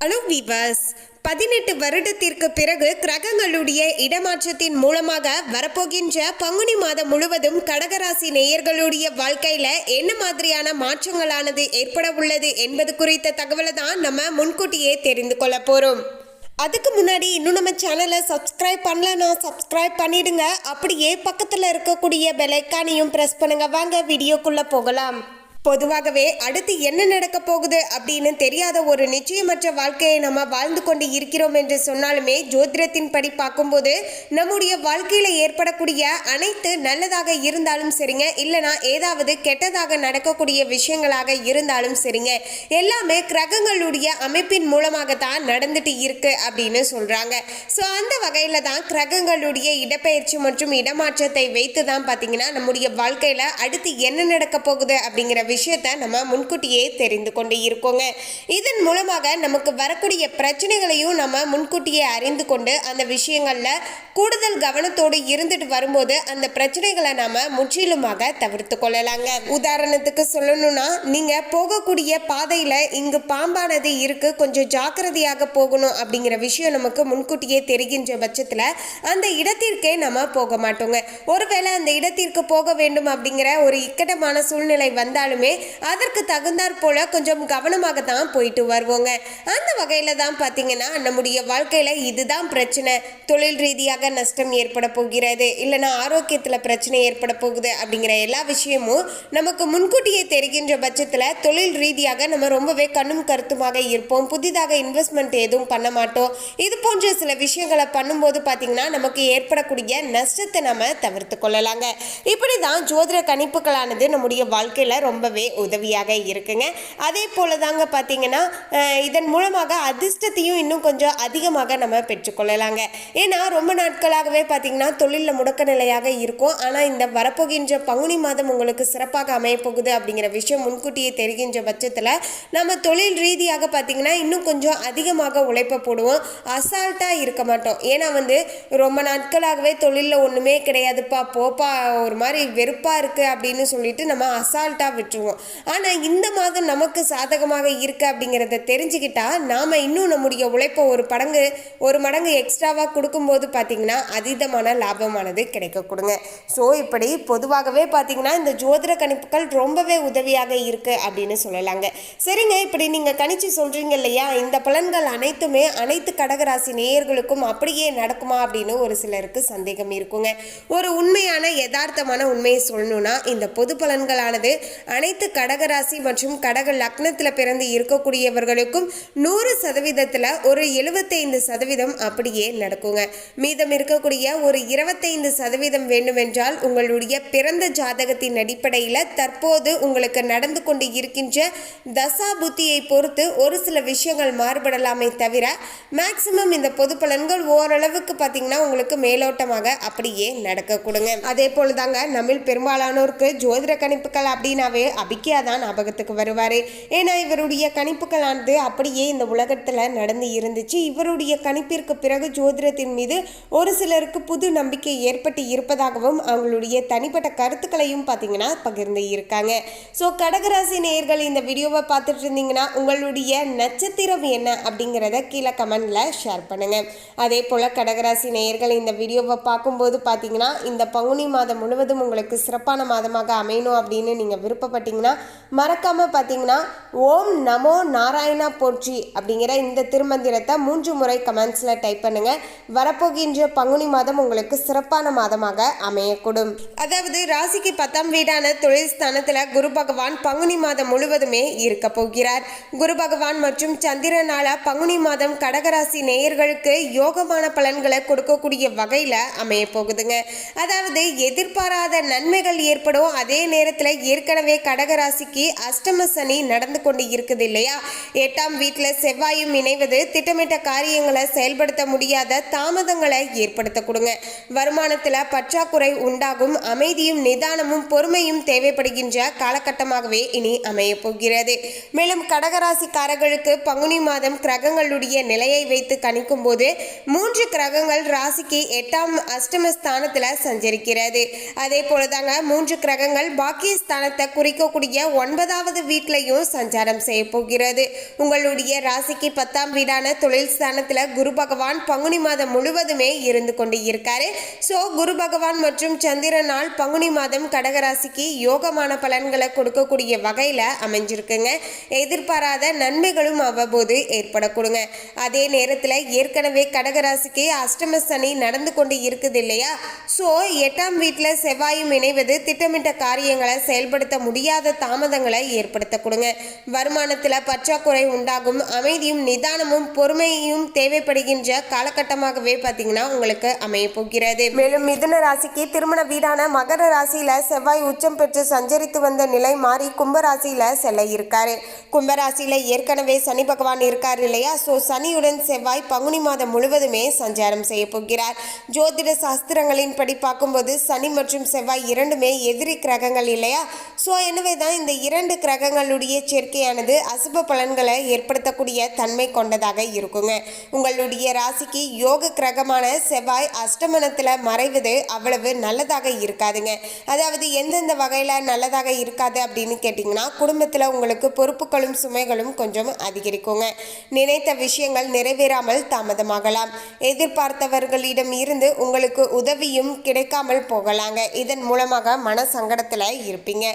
Hello viewers பதினெட்டு வருடத்திற்கு பிறகு கிரகங்களுடைய இடமாற்றத்தின் மூலமாக வரப்போகின்ற பங்குனி மாதம் முழுவதும் கடகராசி நேயர்களுடைய வாழ்க்கையில் என்ன மாதிரியான மாற்றங்களானது ஏற்பட உள்ளது என்பது குறித்த தகவலை தான் நம்ம முன்கூட்டியே தெரிந்து கொள்ள போகிறோம் அதுக்கு முன்னாடி இன்னும் நம்ம சேனலை சப்ஸ்கிரைப் பண்ணலன்னா சப்ஸ்கிரைப் பண்ணிடுங்க. அப்படியே பக்கத்தில் இருக்கக்கூடிய பெலைக்கானையும் ப்ரெஸ் பண்ணுங்கள் வாங்க வீடியோக்குள்ளே போகலாம். பொதுவாகவே அடுத்து என்ன நடக்க போகுது அப்படின்னு தெரியாத ஒரு நிச்சயமற்ற வாழ்க்கையை நம்ம வாழ்ந்து கொண்டு இருக்கிறோம் என்று சொன்னாலுமே ஜோதிடத்தின் படி பார்க்கும்போது நம்முடைய வாழ்க்கையில ஏற்படக்கூடிய அனைத்து நல்லதாக இருந்தாலும் சரிங்க இல்லைனா ஏதாவது கெட்டதாக நடக்கக்கூடிய விஷயங்களாக இருந்தாலும் சரிங்க. எல்லாமே கிரகங்களுடைய அமைப்பின் மூலமாக தான் நடந்துட்டு இருக்கு அப்படின்னு சொல்றாங்க. ஸோ அந்த வகையில தான் கிரகங்களுடைய இடப்பெயர்ச்சி மற்றும் இடமாற்றத்தை வைத்து தான் பார்த்தீங்கன்னா நம்முடைய வாழ்க்கையில அடுத்து என்ன நடக்க போகுது அப்படிங்கிற விஷயத்தை நம்ம முன்கூட்டியே தெரிந்து கொண்டு இருக்கோங்க. இதன் மூலமாக நமக்கு வரக்கூடிய பிரச்சனைகளையும் நம்ம முன்கூட்டியே அறிந்து கொண்டு அந்த விஷயங்கள்ல கூடுதல் கவனத்தோடு இருந்துட்டு வரும்போது அந்த பிரச்சனைகளை நாம முற்றிலுமாக தவிர்த்து கொள்ளலாங்க. உதாரணத்துக்கு சொல்லணும்னா நீங்க போகக்கூடிய பாதையில இங்கு பாம்பானது இருக்கு கொஞ்சம் ஜாக்கிரதையாக போகணும் அப்படிங்கிற விஷயம் நமக்கு முன்கூட்டியே தெரிகின்ற பட்சத்துல அந்த இடத்திற்கே நம்ம போக மாட்டோங்க. ஒருவேளை அந்த இடத்திற்கு போக வேண்டும் அப்படிங்கிற ஒரு இக்கட்டமான சூழ்நிலை வந்தாலுமே அதற்கு தகுந்தாற் போல கொஞ்சம் கவனமாக தான் போயிட்டு வருவோங்க. அந்த வகையில தான் பார்த்தீங்கன்னா நம்முடைய வாழ்க்கையில் இதுதான் பிரச்சனை. தொழில் ரீதியாக நஷ்டம் ஏற்பட போகிறது இல்லைன்னா ஆரோக்கியத்தில் பிரச்சனை ஏற்பட போகுது அப்படிங்கிற எல்லா விஷயமும் நமக்கு முன்கூட்டியே தெரிகின்ற பட்சத்தில் தொழில் ரீதியாக நம்ம ரொம்பவே கண்ணும் கருத்துமாக இருப்போம். புதிதாக இன்வெஸ்ட்மெண்ட் எதுவும் பண்ண மாட்டோம். இது போன்ற சில விஷயங்களை பண்ணும்போது பார்த்தீங்கன்னா நமக்கு ஏற்படக்கூடிய நஷ்டத்தை நம்ம தவிர்த்து கொள்ளலாங்க. இப்படி தான் ஜோதிட கணிப்புகளானது நம்முடைய வாழ்க்கையில் ரொம்ப ரொம்பவே உதவியாக இருக்குங்க. அதே போல தாங்க பார்த்தீங்கன்னா இதன் மூலமாக அதிர்ஷ்டத்தையும் இன்னும் கொஞ்சம் அதிகமாக நம்ம பெற்றுக்கொள்ளலாங்க. ஏன்னா ரொம்ப நாட்களாகவே பார்த்தீங்கன்னா தொழிலில் முடக்க நிலையாக இருக்கும். ஆனால் இந்த வரப்போகின்ற பங்குனி மாதம் உங்களுக்கு சிறப்பாக அமையப்போகுது அப்படிங்கிற விஷயம் முன்கூட்டியே தெரிகின்ற பட்சத்தில் நம்ம தொழில் ரீதியாக பார்த்தீங்கன்னா இன்னும் கொஞ்சம் அதிகமாக உழைப்ப போடுவோம். அசால்ட்டாக இருக்க மாட்டோம். ஏன்னா வந்து ரொம்ப நாட்களாகவே தொழிலில் ஒன்றுமே கிடையாதுப்பா போப்பா ஒரு மாதிரி வெறுப்பாக இருக்குது அப்படின்னு சொல்லிட்டு நம்ம அசால்ட்டாக விட்டுருவோம். ஆனால் இந்த மாதம் நமக்கு சாதகமாக இருக்குது அப்படிங்கிறத தெரிஞ்சுக்கிட்டா நாம் இன்னும் நம்முடைய உழைப்பை ஒரு படங்கு ஒரு மடங்கு எக்ஸ்ட்ராவாக கொடுக்கும்போது பார்த்தீங்கன்னா அதீதமான லாபமானது கிடைக்க கொடுங்க. ஸோ இப்படி பொதுவாகவே பார்த்தீங்கன்னா இந்த ஜோதிட கணிப்புகள் ரொம்பவே உதவியாக இருக்குது அப்படின்னு சொல்லலாங்க. சரிங்க இப்படி நீங்கள் கணிச்சு சொல்கிறீங்க இல்லையா? இந்த பலன்கள் அனைத்துமே அனைத்து கடகராசி நேயர்களுக்கும் அப்படியே நடக்குமா அப்படின்னு ஒரு சிலருக்கு சந்தேகம் இருக்குங்க. ஒரு உண்மையான யதார்த்தமான உண்மையை சொல்லணும்னா இந்த பொது பலன்களானது அனைத்து அனைத்து கடகராசி மற்றும் கடக லக்னத்தில் பிறந்து இருக்கக்கூடியவர்களுக்கும் நூறு சதவீதத்தில் ஒரு எழுபத்தைந்து சதவீதம் அப்படியே நடக்குங்க. மீதம் இருக்கக்கூடிய ஒரு இருபத்தைந்து சதவீதம் வேண்டுமென்றால் உங்களுடைய பிறந்த ஜாதகத்தின் அடிப்படையில் தற்போது உங்களுக்கு நடந்து கொண்டு இருக்கின்ற தசா புத்தியை பொறுத்து ஒரு சில விஷயங்கள் மாறுபடலாமே தவிர மேக்சிமம் இந்த பொது பலன்கள் ஓரளவுக்கு பார்த்தீங்கன்னா உங்களுக்கு மேலோட்டமாக அப்படியே நடக்க கொடுங்க அதே போல தாங்க நம்மில் பெரும்பாலானோருக்கு ஜோதிட கணிப்புகள் அப்படின்னாவே அபிக்கியா தான் ஞாபகத்துக்கு வருவார். ஏன்னா இவருடைய கணிப்புகளானது அப்படியே இந்த உலகத்தில் நடந்து இருந்துச்சு. இவருடைய கணிப்பிற்கு பிறகு ஜோதிடத்தின் மீது ஒரு சிலருக்கு புது நம்பிக்கை ஏற்பட்டு இருப்பதாகவும் அவங்களுடைய தனிப்பட்ட கருத்துக்களையும் பார்த்தீங்கன்னா பகிர்ந்து இருக்காங்க. ஸோ கடகராசி நேயர்கள் இந்த வீடியோவை பார்த்துட்டு இருந்தீங்கன்னா உங்களுடைய நட்சத்திரம் என்ன அப்படிங்கிறத கீழே கமெண்ட்ல ஷேர் பண்ணுங்க. அதே போல் கடகராசி நேயர்கள் இந்த வீடியோவை பார்க்கும்போது பார்த்தீங்கன்னா இந்த பங்குனி மாதம் முழுவதும் உங்களுக்கு சிறப்பான மாதமாக அமையணும் அப்படின்னு நீங்கள் விருப்பப்பட்டு விருப்பப்பட்டீங்கன்னா மறக்காம பார்த்தீங்கன்னா ஓம் நமோ நாராயணா போற்றி அப்படிங்கிற இந்த திருமந்திரத்தை மூன்று முறை கமெண்ட்ஸில் டைப் பண்ணுங்க. வரப்போகின்ற பங்குனி மாதம் உங்களுக்கு சிறப்பான மாதமாக அமையக்கூடும். அதாவது ராசிக்கு பத்தாம் வீடான தொழில் ஸ்தானத்தில் குரு பகவான் பங்குனி மாதம் முழுவதுமே இருக்க போகிறார். குரு பகவான் மற்றும் சந்திரனால பங்குனி மாதம் கடகராசி நேயர்களுக்கு யோகமான பலன்களை கொடுக்கக்கூடிய வகையில் அமைய போகுதுங்க அதாவது எதிர்பாராத நன்மைகள் ஏற்படும். அதே நேரத்தில் ஏற்கனவே கடகராசிக்கு அஷ்டம சனி நடந்து கொண்டு இருக்குது இல்லையா? எட்டாம் வீட்டில் செவ்வாயும் இணைவது திட்டமிட்ட காரியங்களை செயல்படுத்த முடியாத தாமதங்களை ஏற்படுத்த கொடுங்க. வருமானத்தில் பற்றாக்குறை உண்டாகும். அமைதியும் நிதானமும் பொறுமையும் தேவைப்படுகின்ற காலகட்டமாகவே இனி அமைய போகிறது. மேலும் கடகராசிக்காரர்களுக்கு பங்குனி மாதம் கிரகங்களுடைய நிலையை வைத்து கணிக்கும் போது மூன்று கிரகங்கள் ராசிக்கு எட்டாம் அஷ்டம ஸ்தானத்தில் சஞ்சரிக்கிறது. அதே போலதாங்க மூன்று கிரகங்கள் பாக்கிய ஸ்தானத்தை குறிக்கும் இருக்கக்கூடிய ஒன்பதாவது வீட்லையும் சஞ்சாரம் செய்ய போகிறது. உங்களுடைய ராசிக்கு பத்தாம் வீடான தொழில் ஸ்தானத்தில் குரு பகவான் பங்குனி மாதம் முழுவதுமே இருந்து கொண்டு இருக்காரு. ஸோ குரு பகவான் மற்றும் சந்திரனால் பங்குனி மாதம் கடகராசிக்கு யோகமான பலன்களை கொடுக்கக்கூடிய வகையில் அமைஞ்சிருக்குங்க. எதிர்பாராத நன்மைகளும் அவ்வப்போது ஏற்படக்கூடுங்க. அதே நேரத்தில் ஏற்கனவே கடகராசிக்கு அஷ்டம சனி நடந்து கொண்டு இருக்குது இல்லையா? ஸோ எட்டாம் வீட்டில் செவ்வாயும் இணைவது திட்டமிட்ட காரியங்களை செயல்படுத்த முடியாத தாமதங்களை ஏற்படுத்த கொடுங்க. வருமானத்தில் பற்றாக்குறை உண்டாகும் அமைதியும் நிதானமும் பொறுமையும் தேவைப்படுகின்ற காலகட்டமாகவே பார்த்தீங்கன்னா உங்களுக்கு அமைய போகிறது. மேலும் மிதுன ராசிக்கு திருமண வீடான மகர ராசியில செவ்வாய் உச்சம் பெற்று சஞ்சரித்து வந்த நிலை மாறி கும்பராசியில செல்ல இருக்காரு. கும்பராசியில ஏற்கனவே சனி பகவான் இருக்கார் இல்லையா? ஸோ சனியுடன் செவ்வாய் பங்குனி மாதம் முழுவதுமே சஞ்சாரம் செய்ய போகிறார். ஜோதிட சாஸ்திரங்களின் படி பார்க்கும்போது சனி மற்றும் செவ்வாய் இரண்டுமே எதிரி கிரகங்கள் இல்லையா? ஸோ எனவே தான் இந்த இரண்டு கிரகங்களுடைய சேர்க்கையானது அசுப பலன்களை ஏற்படுத்தக்கூடிய தன்மை கொண்டதாக இருக்குங்க. உங்களுடைய ராசிக்கு யோக கிரகமான செவ்வாய் அஷ்டமனத்தில் மறைவது அவ்வளவு நல்லதாக இருக்காதுங்க. அதாவது எந்தெந்த வகையில் நல்லதாக இருக்காது அப்படின்னு கேட்டிங்கன்னா குடும்பத்தில் உங்களுக்கு பொறுப்புகளும் சுமைகளும் கொஞ்சம் அதிகரிக்குங்க. நினைத்த விஷயங்கள் நிறைவேறாமல் தாமதமாகலாம். எதிர்பார்த்தவர்களிடம் இருந்து உங்களுக்கு உதவியும் கிடைக்காமல் போகலாங்க. இதன் மூலமாக மன சங்கடத்தில் இருப்பீங்க.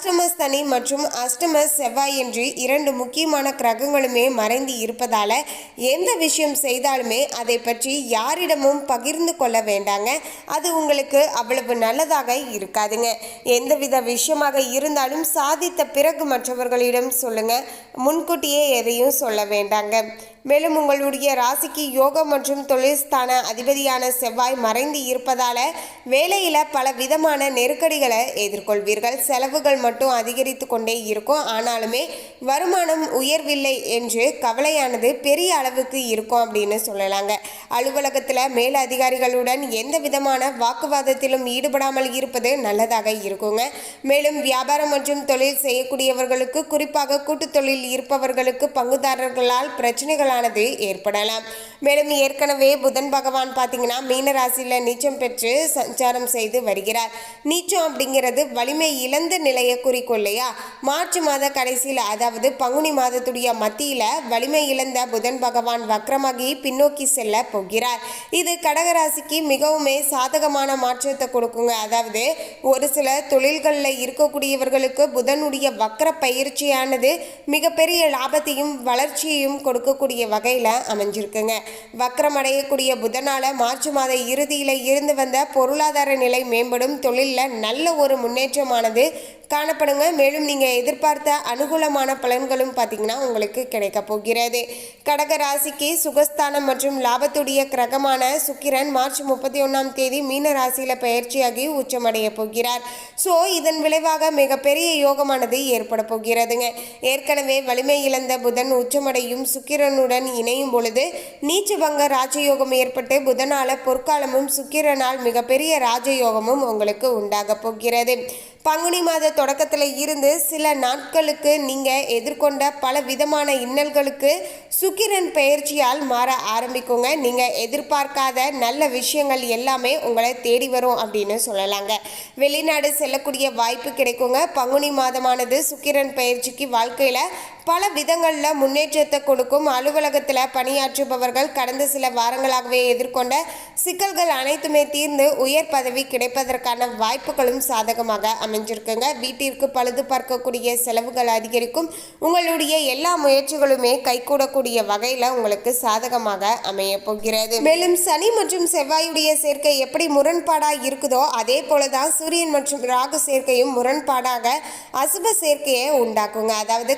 அஷ்டம சனி மற்றும் அஷ்டம செவ்வாய் என்று இரண்டு முக்கியமான கிரகங்களுமே மறைந்து இருப்பதால எந்த விஷயம் செய்தாலுமே அதை பற்றி யாரிடமும் பகிர்ந்து கொள்ள வேண்டாங்க. அது உங்களுக்கு அவ்வளவு நல்லதாக இருக்காதுங்க. எந்தவித விஷயமாக இருந்தாலும் சாதித்த பிறகு மற்றவர்களிடம் சொல்லுங்க. முன்கூட்டியே எதையும் சொல்ல வேண்டாங்க. மேலும் உங்களுடைய ராசிக்கு யோகம் மற்றும் தொழில் ஸ்தான அதிபதியான செவ்வாய் மறைந்து இருப்பதால வேலையில் பல விதமான நெருக்கடிகளை எதிர்கொள்வீர்கள். செலவுகள் மட்டும் அதிகரித்து கொண்டே இருக்கும். ஆனாலுமே வருமானம் உயர்வில்லை என்று கவலையானது பெரிய அளவுக்கு இருக்கும் அப்படின்னு சொல்லலாங்க. அலுவலகத்தில் மேல் அதிகாரிகளுடன் எந்த விதமான வாக்குவாதத்திலும் ஈடுபடாமல் இருப்பது நல்லதாக இருக்குங்க. மேலும் வியாபாரம் மற்றும் தொழில் செய்யக்கூடியவர்களுக்கு குறிப்பாக கூட்டுத் தொழில் இருப்பவர்களுக்கு பங்குதாரர்களால் பிரச்சனைகளானது ஏற்படலாம். மேலும் ஏற்கனவே புதன் பகவான் பார்த்தீங்கன்னா மீன ராசியில் நீச்சம் பெற்று சஞ்சாரம் செய்து வருகிறார். நீச்சம் அப்படிங்கிறது வலிமை இழந்த நிலையை குறிக்கும் இல்லையா? மார்ச் மாத கடைசியில் அதாவது பங்குனி மாதத்துடைய மத்தியில் வலிமை இழந்த புதன் பகவான் வக்ரமாகி பின்னோக்கி செல்ல போகிறார். இது கடகராசிக்கு மிகவுமே சாதகமான மாற்றத்தை கொடுக்குங்க. அதாவது ஒரு சில தொழில்களில் இருக்கக்கூடியவர்களுக்கு புதனுடைய வக்ர பயிற்சியானது மிகப்பெரிய லாபத்தையும் வளர்ச்சியையும் கொடுக்கக்கூடிய வகையில் அமைஞ்சிருக்குங்க. வக்ரம் அடையக்கூடிய புதனால மார்ச் மாத இறுதியில் இருந்து வந்த பொருளாதார நிலை மேம்படும். தொழிலில் நல்ல ஒரு முன்னேற்றமானது காணப்படுங்க. மேலும் நீங்கள் எதிர்பார்த்த அனுகூலமான பலன்களும் பார்த்தீங்கன்னா உங்களுக்கு கிடைக்க போகிறது. கடக ராசிக்கு சுகஸ்தானம் மற்றும் லாபத்துடைய கிரகமான சுக்கிரன் மார்ச் முப்பத்தி ஒன்றாம் தேதி மீன ராசியில் பயிற்சியாகி உச்சமடைய போகிறார். ஸோ இதன் விளைவாக மிகப்பெரிய யோகமானது ஏற்பட போகிறதுங்க. ஏற்கனவே வலிமை இழந்த புதன் உச்சமடையும் சுக்கிரனுடன் இணையும் பொழுது நீச்சபங்க ராஜயோகம் ஏற்பட்டு புதனால பொற்காலமும் சுக்கிரனால் மிகப்பெரிய ராஜயோகமும் உங்களுக்கு உண்டாக போகிறது. பங்குனி மாத தொடக்கத்தில் இருந்து சில நாட்களுக்கு நீங்கள் எதிர்கொண்ட பல விதமான இன்னல்களுக்கு சுக்கிரன் பெயர்ச்சியால் மாற ஆரம்பிக்குங்க. நீங்கள் எதிர்பார்க்காத நல்ல விஷயங்கள் எல்லாமே உங்களை தேடி வரும் அப்படின்னு சொல்லலாங்க. வெளிநாடு செல்லக்கூடிய வாய்ப்பு கிடைக்குங்க. பங்குனி மாதமானது சுக்கிரன் பயிற்சிக்கு வாழ்க்கையில் பல விதங்களில் முன்னேற்றத்தை கொடுக்கும் அலுவலகத்தில் பணியாற்றுபவர்கள் கடந்த சில வாரங்களாகவே எதிர்கொண்ட சிக்கல்கள் அனைத்துமே தீர்ந்து உயர் பதவி கிடைப்பதற்கான வாய்ப்புகளும் சாதகமாக அமைஞ்சிருக்குங்க. வீட்டிற்கு பழுது பார்க்கக்கூடிய செலவுகள் அதிகரிக்கும். உங்களுடைய எல்லா முயற்சிகளுமே கைகூடக்கூடிய வகையில் உங்களுக்கு சாதகமாக அமைய போகிறது. மேலும் சனி மற்றும் செவ்வாயுடைய சேர்க்கை எப்படி முரண்பாடாக இருக்குதோ அதே போல தான் சூரியன் மற்றும் ராகு சேர்க்கையும் முரண்பாடாக அசுப சேர்க்கையை உண்டாக்குங்க. அதாவது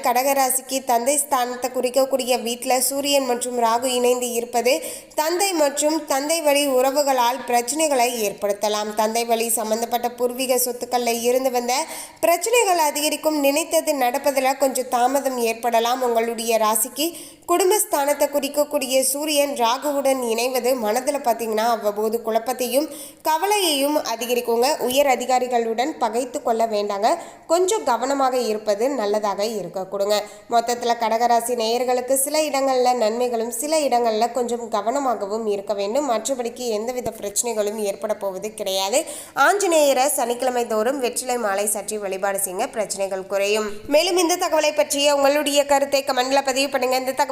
ராசிக்கு தந்தை ஸ்தானத்தை குறிக்கக்கூடிய வீட்டில் சூரியன் மற்றும் ராகு இணைந்து இருப்பது தந்தை மற்றும் தந்தை வழி உறவுகளால் பிரச்சனைகளை ஏற்படுத்தலாம். தந்தை வழி சம்பந்தப்பட்ட பூர்வீக சொத்துக்களில் இருந்து வந்த பிரச்சனைகள் அதிகரிக்கும் நினைத்தது நடப்பதில் கொஞ்சம் தாமதம் ஏற்படலாம். உங்களுடைய ராசிக்கு குடும்பஸ்தானத்தை குறிக்கக்கூடிய சூரியன் ராகுவுடன் இணைவது மனதில் பார்த்தீங்கன்னா அவ்வப்போது குழப்பத்தையும் கவலையையும் அதிகரிக்குங்க. உயர் அதிகாரிகளுடன் பகைத்து கொள்ள வேண்டாங்க. கொஞ்சம் கவனமாக இருப்பது நல்லதாக இருக்க கொடுங்க. மொத்தத்தில் கடகராசி நேயர்களுக்கு சில இடங்களில் நன்மைகளும் சில இடங்களில் கொஞ்சம் கவனமாகவும் இருக்க வேண்டும். மற்றபடிக்கு எந்தவித பிரச்சனைகளும் ஏற்பட போவது கிடையாது. ஆஞ்சநேயரை சனிக்கிழமை தோறும் வெற்றிலை மாலை சற்றி வழிபாடு செய்யுங்க. பிரச்சனைகள் குறையும். மேலும் இந்த தகவலை பற்றிய உங்களுடைய கருத்தை கமெண்ட்ல பதிவு பண்ணுங்க. இந்த தகவல்